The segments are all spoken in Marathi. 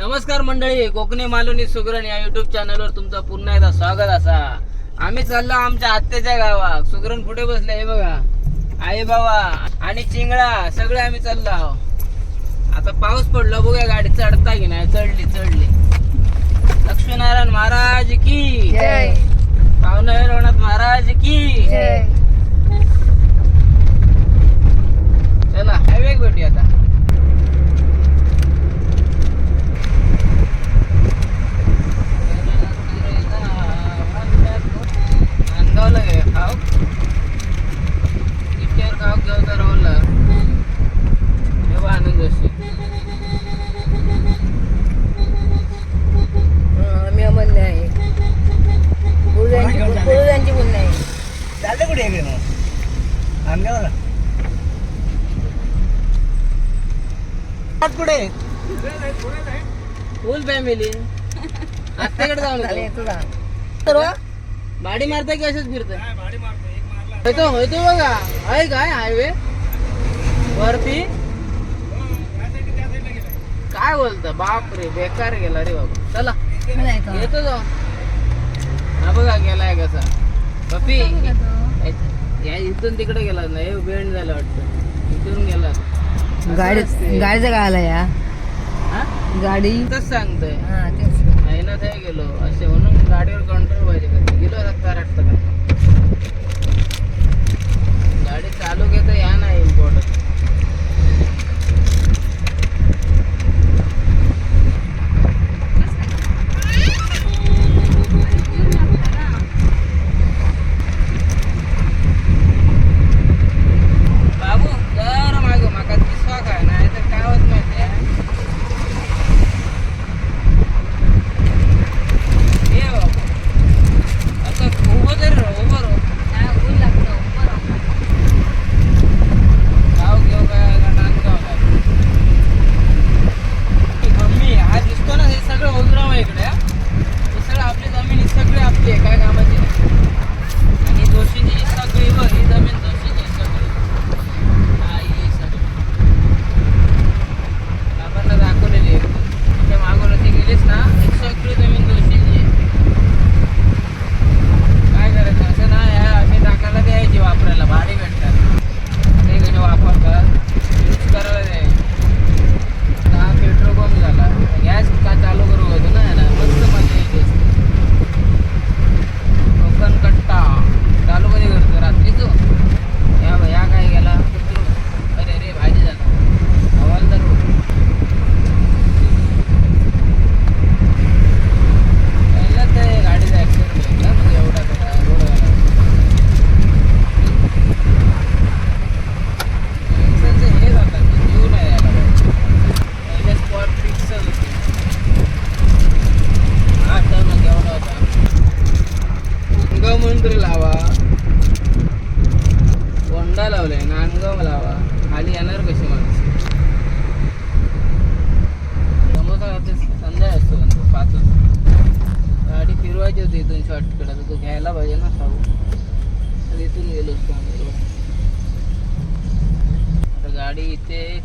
नमस्कार मंडळी कोकणी मालवणी सुगरण या युट्यूब चॅनलवर तुमचं पुन्हा एकदा स्वागत असा. आम्ही चाललो आमच्या आत्याच्या गावात. सुगरण पुढे बसले हे बघा. आई बाबा आणि चिंगळा सगळे आम्ही चाललो आहो आता पाऊस पडला बघूया गाडी चढता की नाही. चढली चढली. लक्ष्मीनारायण महाराज की. पावना रवनाथ महाराज की. चला हायवे भेटूया आता. नांदगावला गे खाऊ इटेर खाऊ घेऊ तर रोला तेव्हा आनंद असते आम्ही अमन्य आहे गुरुजांची पुण्य आहे चालते कुठे गेले मग? आमगावला पुढे फुल फॅमिली आत्याकडे जाऊन. तुझा सर्व? गाडी मारताय की असंच फिरतोय? होतो होतो बघा. आहे काय हायवे वरती? काय बोलता? बाप रे बेकार गेला रे बाबा. चला. येतो जाऊ हा बघा गेलाय कसा. पप्पी या इथून तिकडे गेला नाही. बेंड झालं वाटतं. इथून गेला. गाडी गाडीचा काय आला या? हा? गाडी? तसं सांगतोय. हा आहे ना ते गेलो. असे म्हणून गाडीवर कंट्रोल पाहिजे. कधी गेलो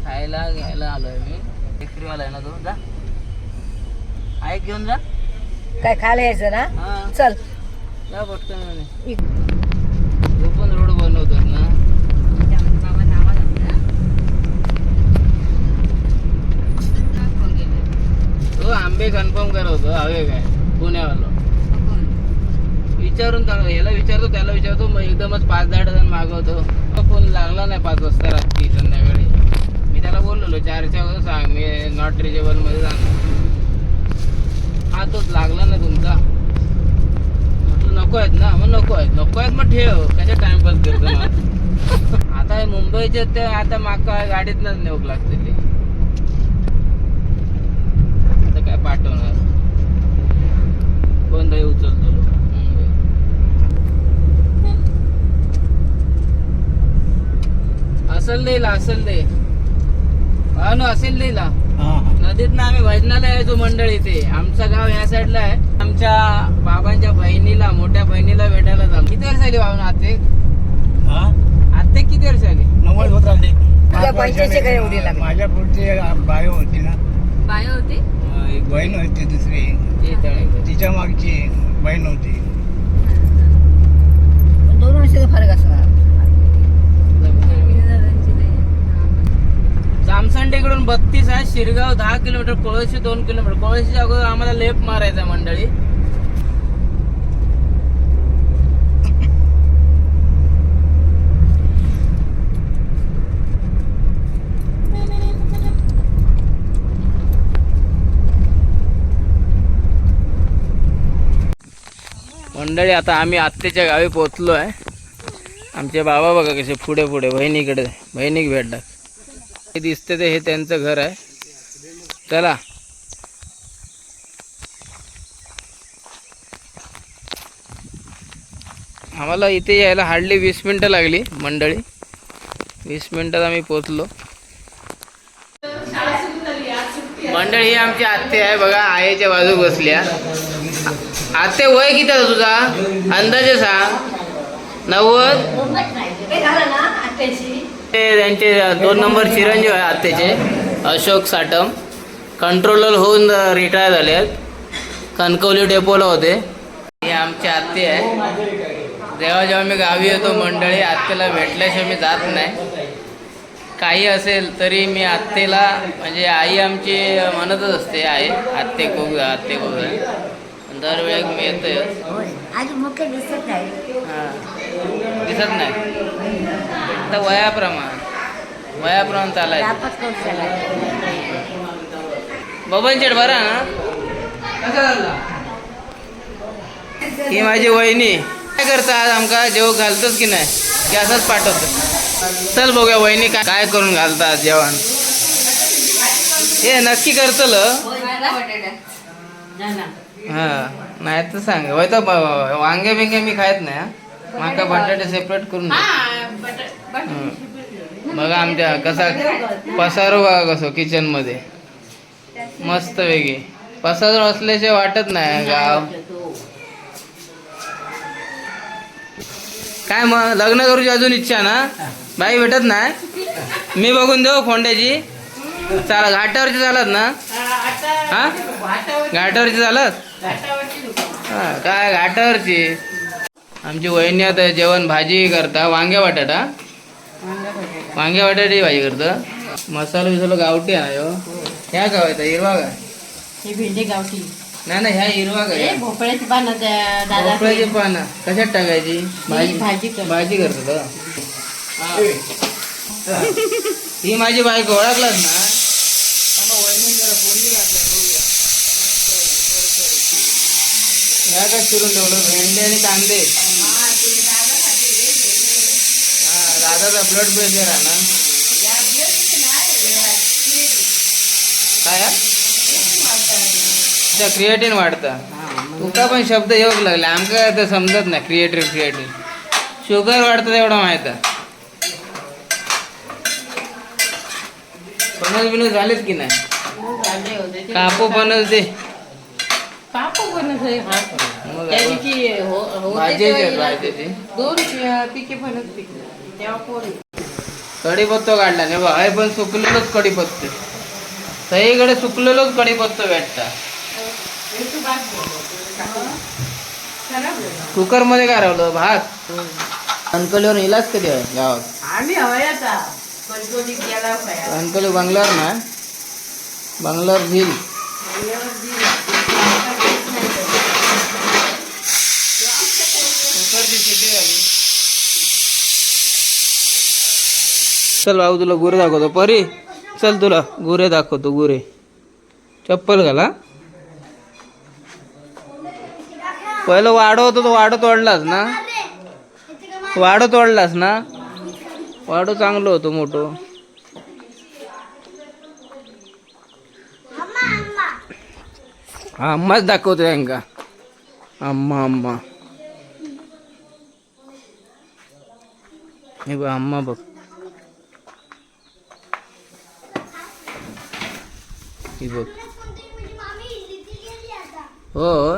खायला घ्यायला आलोय मी. टेकरीवाला आहे ना तो. जा. आहे घेऊन जा. काय खायला यायचं ना? हा. चल. जा पटकन म्हणे पण रोड बनवतात ना. तो आंबे कन्फर्म करवतो. हवे काय? पुण्यावाला. विचारून चांगलं याला विचारतो त्याला विचारतो. मग एकदमच पाच दहा डझन मागवतो तो फोन लागला नाही पाच वाजता रात्री संध्याकाळी मी त्याला बोललेलो चारच्या वाजता सांग मी नॉट रिजेबलमध्ये जाणार. हा तोच लागला ना तुमचा. म्हटलं नको आहेत ना? मग नको आहेत. नको आहेत मग ठेव. कशा टाइमपास करतो आता हे मुंबईचे ते आता माका गाडीतनच नेऊक लागते ते. आता काय पाठवणार? कोणताही उचलतो लोक? मुंबई. असेल देईल असेल दे ना असेल देईल. नदीत आम्ही भजनाला यायचो मंडळी ते आमचं गाव या साईडला आहे. आमच्या बाबांच्या बहिणीला मोठ्या बहिणीला भेटायला जाऊ. किती वर्ष झाली बाबा आते हा? आते किती वर्ष झाली? नव्वद होत लागली? माझ्या पुढची बायो होती ना. बाय होती? एक बहीण होती दुसरी. तिच्या मागची बहीण होती. दोन वर्षाचा फरक असणार. जामसंडेकडून बत्तीस आहे शिरगाव दहा किलोमीटर कोळशी दोन किलोमीटर. कोळशीच्या अगोदर आम्हाला लेप मारायचा मंडळी. मंडळी आता आम्ही आत्तेच्या गावी पोचलो आहे आमचे बाबा बघा कसे पुढे पुढे बहिणीकडे बहिणीक भेटतात हे दिसते ते हे त्यांचं घर आहे. चला. आम्हाला इथे यायला हार्डली वीस मिनटं लागली मंडळी. वीस मिनटात आम्ही पोचलो मंडळी ही आमची आत्ते आहे बघा आईच्या बाजू बसल्या आत्ते वय किती आहे तुझा? अंदाजे सांग. नव्वद? ते त्यांचे दोन नंबर चिरंजीव आहे आत्याचे अशोक साटम कंट्रोलर होऊन रिटायर झाले आहेत. कणकवली डेपोला होते. हे आमची आत्ते आहे. जेव्हा जेव्हा मी गावी येतो मंडळी आत्तेला भेटल्याशिवाय मी जात नाही. काही असेल तरी मी आत्तेला म्हणजे आई आमची म्हणतच असते आहे आत्ते कोग आत्ते कोग दरवेळेस मी येतोय. दिसत नाही. आता वयाप्रमाण. वयाप्रमाण कौशल बबन चेट बरा ना? कसा चालला ही माझी वहिनी. काय करता आज आमका? जेव घालतोच की नाही? की असंच पाठवतो चल बघूया वहिनी काय काय करून घालतात जेवण. हे नक्की करतल. हा नाही तर सांग. वय तर ब- वांगे बिंगे मी खायत नाही हा. माका बटाटे सेपरेट करून दे. बघा आमच्या कसा पसारो बघा कसो किचनमध्ये. मस्त वेगळी. पसारो असल्याचे वाटत नाही गाव. काय मग लग्न करूची अजून इच्छा ना? बाई भेटत नाही? मी बघून देऊ फोंड्याची. चाला घाटावरची चालत ना? हा? घाटावरची चालत? हा काय घाटावरची? आमची वहिनी आता जेवण भाजी करता वांग्या बटाटा. वांग्या बटाटी भाजी करता. मसाला बिसाला गावठी आहे हो. ह्या गावायचा हिरवा का ही भेंडी गावठी. नाही ना ह्या हिरवा का ए भोपळ्याची पानं भोपळ्याची पानं. कशात टाकायची? भाजी भाजी. भाजी करतो ही. माझी बायको ओळखलाच ना. ह्या काय चिरून ठेवलं? भेंडी आणि कांदे हा दादाचा ब्लड प्रेशर आहे ना. काय अच्छा क्रिएटिन वाढतं. तुका पण शब्द येऊक लागले. आमका काय तर समजत नाही क्रिएटिव्ह क्रिएटिव्ह शुगर वाढतं तेवढं माहीत आहे. फणस बिनस झालेच की नाही? कापू फणस दे. कापू बनत आहे हा. हो भाजीचे भाजीचे. दोन पिके फणस पिकले कढीपत्तो काढला नाही बा हे पण सुकलेलोच कढीपत्तो. सगळीकडे सुकलेलोच कढीपत्तो भेटता. कुकरमध्ये काय राहिलं? भात? कणकलीवर इलाज कधी आहे गावात? कणकोली कणकली बंगल्यावर ना? बंगल्यावर झील चल भाऊ तुला गुरे दाखवतो. परी चल तुला गुरे दाखवतो गुरे. चप्पल घाला पहिलं वाढवतो तो वाढत तोडलास ना? वाढत तोडलास ना? वाढो चांगलं होतो मोठो. हा अम्माच दाखवतो यांका. अम्मा अम्मा. हे बघ अम्मा बघ. ही बघ. हो.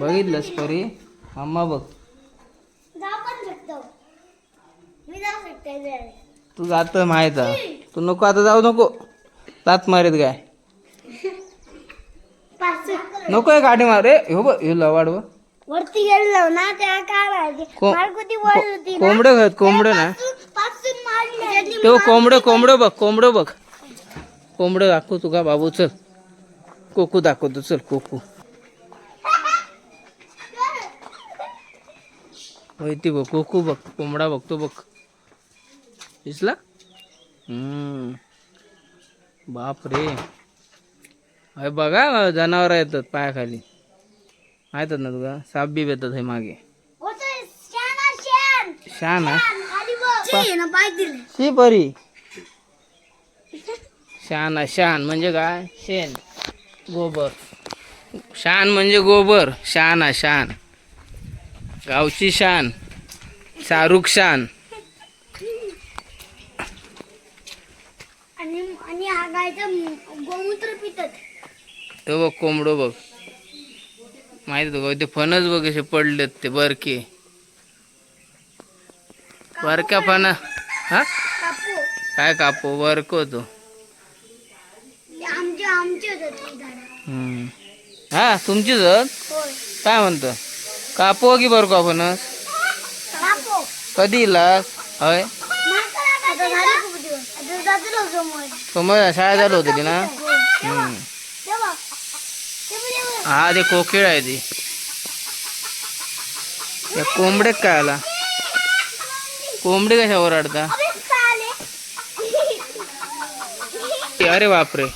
बघितलंस परी? अम्मा बघ. तू जात माहीत. तू नको आता जाऊ नको. लात मारीत काय नको आहे गाठी मार. हो बघ हे लवाड बघ. वरती गेलो ना त्या काय को- मारकुती वर होती ना कोंबडं खात कोंबडं ना? पासून मारली ते कोंबडं कोंबडं बघ कोंबडं बघ. कोंबडं दाखव तुका बाबू चल. कोकू दाखवतो चल कोकू. होय ती बघ कोकू बघ कोंबडा बघतो बघ. दिसला? हम्म. बाप रे अरे बघा जनावर येतात पायाखाली. माहितात ना तुका साप बीप येतात हे मागे शान शी परी शान शान म्हणजे काय शेण गोबर शान म्हणजे गोबर शान शान गावची शान शाहरुख शान आणि आणि हा गायचं गोमूत्र पितात तो बघ कोंबडो बघ माहिती तुका ते फणस बघ कसे पडलेत ते बरके. बरक्या फण हा? कापू काय कापो? बरको तो. हा? होय. काय म्हणतो? कापो की बरको फणस? कापू. कधी इलास होय. झाले समज शाळा चालू होती ना हम्म. तेव्हा तेव्हा हा ते कोकिळ आहे ती. या कोंबडे काय आला? कोंबडी कशा ओरडता अरे बापरे.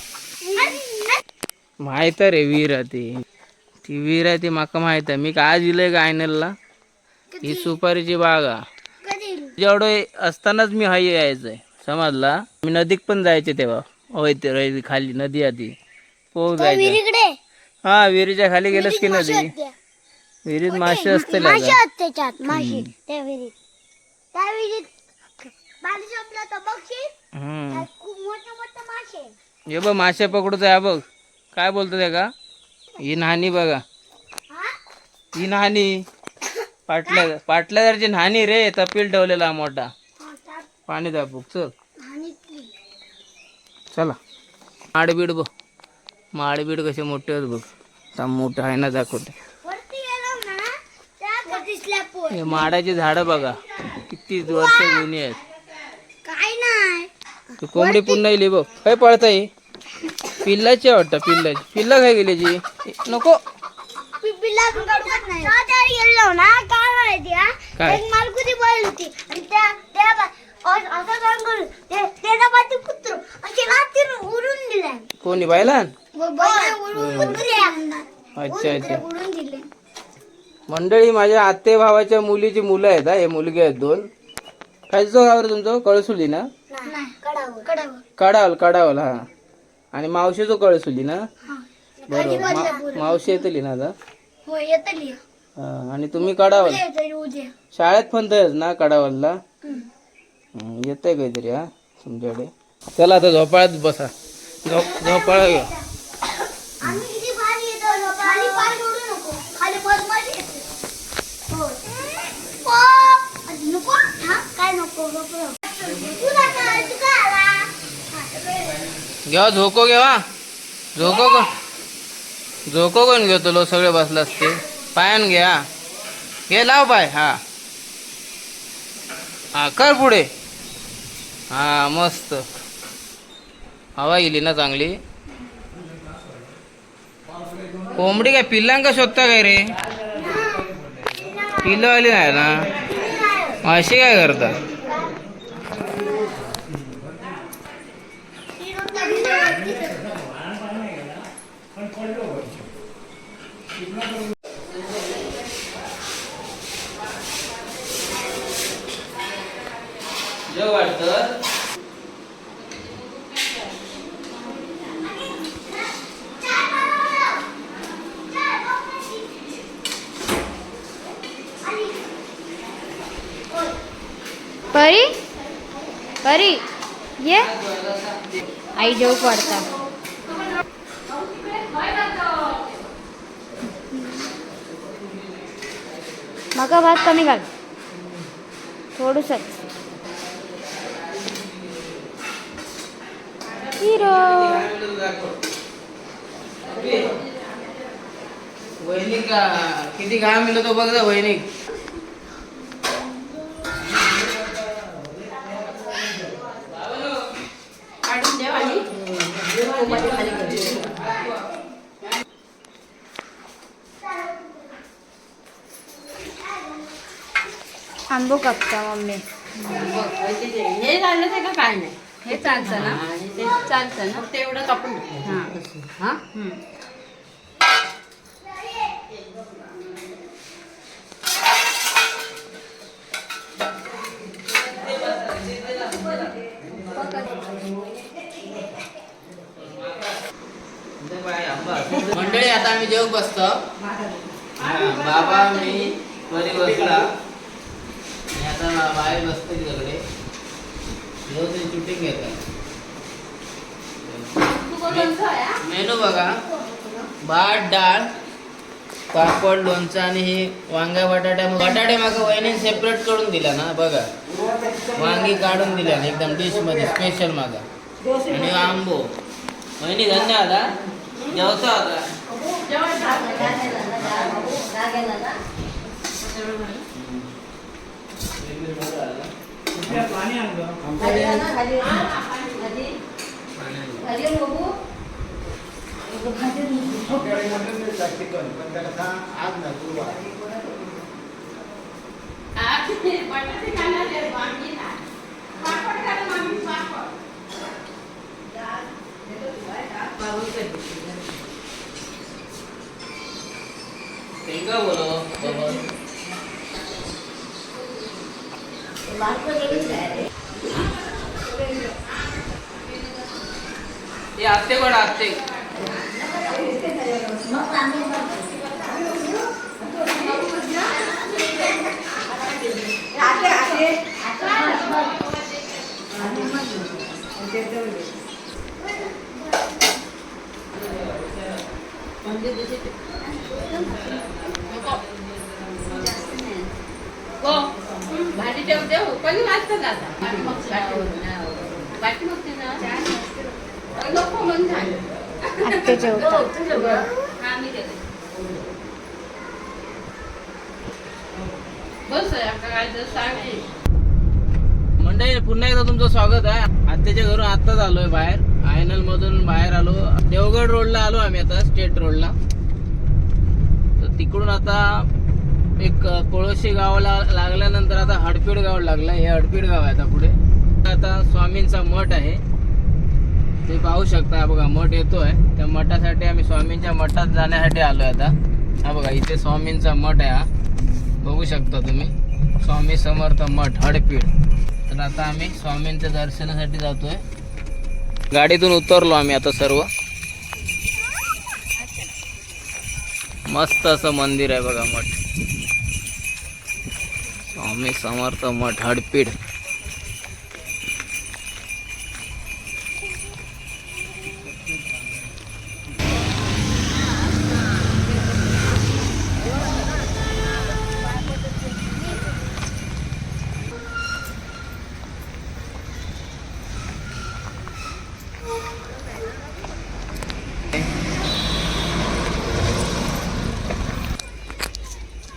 माहीत रे वीर आहे ती. ती वीर आहे ती माका माहीत आहे. मी काय दिलंय का आयनलला? ही सुपारीची बाग जेवढं असतानाच मी हाय यायचंय समजला. मी नदीक पण जायचे तेव्हा. होय ते खाली नदी आधी. पोग जायचं. हा विहिरीच्या खाली गेलंस की नदी विहिरीत मासे असते मासे आहेत त्याच्यात मासे. त्या विहिरीत. त्या विहिरीत पाणी संपलं तर बघशील हम्म. त्यात खूप मोठे मोठे मासे. आहेत. हे बघ मासे पकडूचं आहे बघ. काय बोलतो ते का ही नाणी बघा. हा? नाणी. पाटल्या पाटल्यादारची नाणी रे तपील ठेवलेला मोठा. पाणी दाबूक चल. चला. माडबीड बघ. माडबीड कसे मोठे आहेत बघ. आता मोठं आहे ना दाखवते. हे माडाची झाडं बघा किती वर्ष जुनी आहेत. काय नाही. तू कोंबडी पुन्हा येईल बघ. काय पळताय. पिल्लाची आहे वाटतं पिल्लाची. पिल्ला काय गेली जी. नको. काय अस- करून ते त्याचा पाठी कुत्र. उडून दिले. कोणी बायलान कुत्रे अच्छा अच्छा. उडून दिले. मंडळी माझ्या आते भावाच्या मुलीची मुलं आहेत हा. हे मुलगे आहेत दोन. खायचं गाव रे तुमचं? कळसुली ना? कडावल कडावल हा. आणि मावशीचं कळसुली ना? हा. बरोबर मा- मावशी येतली ना आता? हो येतली. हा, आणि तुम्ही कडावल उद्या शाळेत पण तेच ना कडावलला हम्म. येतंय काहीतरी हा तुमच्याकडे. चला आता झोपाळ्यात बसा. झोप झोपाळा घ्या येतो? येतो. हो. हा. घेवा झोको घेवा झोको कोण? झोको कोण घेतो लो सगळे बसला असते? पायान घे हा घे लाव पाय हा. हा कर पुढे. हा मस्त. हवा गेली ना चांगली. कोंबडी काय पिल्लांका शोधता काय रे? पिल्लं आली नाही ना? अशी काय करता? वाटतं परी? परी? ये? आई जेव पडता. मका भात कमी घाल. थोडस हिरो. वैनिक किती घाम मिळतो बघ ना वैनिक आंबो कापता मम्मी. हे झालं ते का काय नाही? हे चालतं ना? आणि ते चालतं ना? फक्त एवढं कापून हा. हा. मंडळी आता आम्ही जेव बसतो. बाबा मी वरी बसला. आता बाहेर बसतो तिकडे व्यवस्थित शूटिंग घेतात मेनू बघा. भात डाळ पापड लोणचं आणि हे वांग्या बटाट्या बटाटे मागं वहिनी सेपरेट करून दिला ना बघा. वांगी काढून दिल्या ना एकदम डिशमध्ये स्पेशल मागा. आणि आंबो. वहिनी धन्यवाद हा जेवतो आता. पाणी आणलं. आपल्याकडे मटण मिळतात चिकन पण त्याला खा आज ना. गुरुवार तेंगा बोलो बाबा हे आत्ते कोण आत्ते भाजी ठेवते पण मग नको म्हणून झालं हा बस काय तर मंडळी पुन्हा एकदा तुमचं स्वागत आहे. आत्याच्या घरून आत्ताच आलोय बाहेर. आयनल मधून बाहेर आलो. देवगड रोडला आलो आम्ही आता स्टेट रोडला तर तिकडून आता एक कोळशी गावाला लागल्यानंतर आता हडपीड गाव लागलं हे हडपीड गाव आहे आता पुढे. आता स्वामींचा मठ आहे. ते पाहू शकता बघा मठ येतोय. त्या मठासाठी आम्ही स्वामींच्या मठात जाण्यासाठी आलोय आता. हा बघा इथे स्वामींचा मठ आहे हा. बघू शकता तुम्ही. स्वामी समर्थ मठ हडपीड. तर आता आम्ही स्वामींच्या दर्शनासाठी जातोय. गाडीतून उतरलो आम्ही आता सर्व. मस्त असं मंदिर आहे बघा मठ. स्वामी समर्थ मठ हडपीड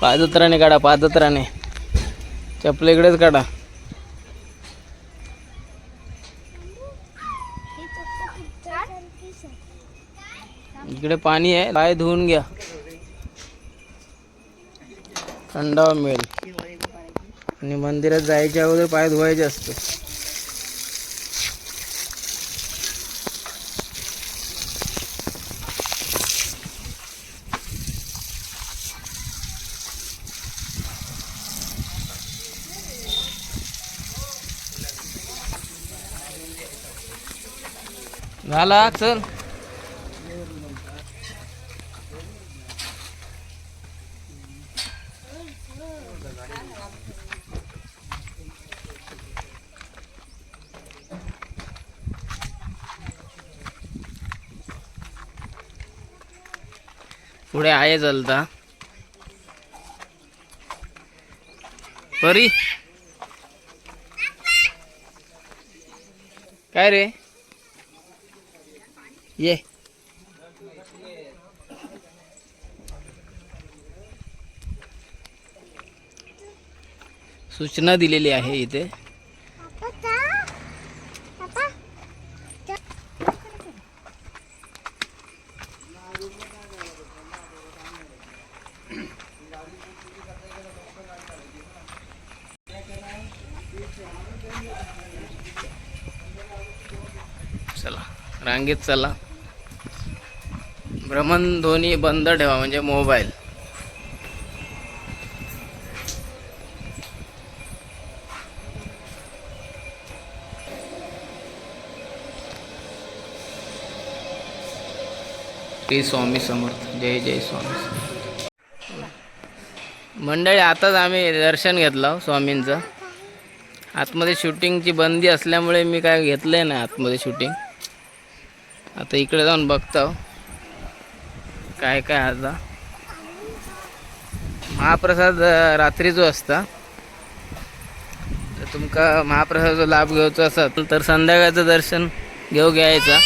पादत्राने काढा पादत्राने चपले इकडेच काढा. इकडे पाणी आहे पाय धुवून घ्या. थंडावा मिळेल. आणि मंदिरात जायच्या अगोदर पाय धुवायचे असते झाला चल. पुढे आहे चलता परी. काय रे? ये। सूचना दिलेली आहे इथे. चला रांगेत चला. भ्रमणध्वनी बंद ठेवा म्हणजे मोबाईल. श्री स्वामी समर्थ. जय जय स्वामी समर्थ. मंडळी आताच आम्ही दर्शन घेतलं स्वामींचं. आतमध्ये शूटिंगची बंदी असल्यामुळे मी काय घेतलंय नाही आतमध्ये शूटिंग. आता इकडे जाऊन बघतो. काय काय आता महाप्रसाद रात्री जो असता तर तुमका महाप्रसादाचा लाभ घेऊचा असत तर संध्याकाळचं दर्शन घेऊ घ्यायचा.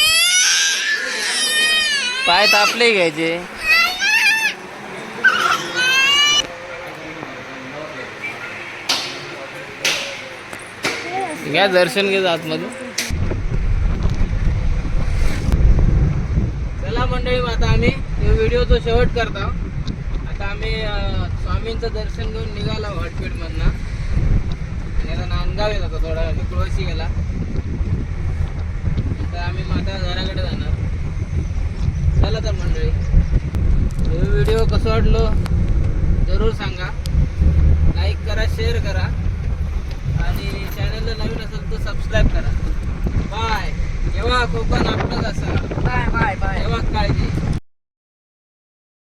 पाय तापले घ्यायचे. घ्या दर्शन घे आतमध्ये चला मंडळी मग आता व्हिडिओ तो शेवट करतो. आता आम्ही स्वामींचं दर्शन घेऊन निघालो हॉटपीटमधनं आणि आता नांदगाव येत होता थोडा तुळशी गेला. तर आम्ही मग आता घराकडे जाणार. चला तर मंडळी हे व्हिडिओ कसं वाटलो जरूर सांगा. लाईक करा शेअर करा. आणि चॅनलला नवीन असेल तर सबस्क्राईब करा. बाय जेव्हा कोकण आपलंच असा.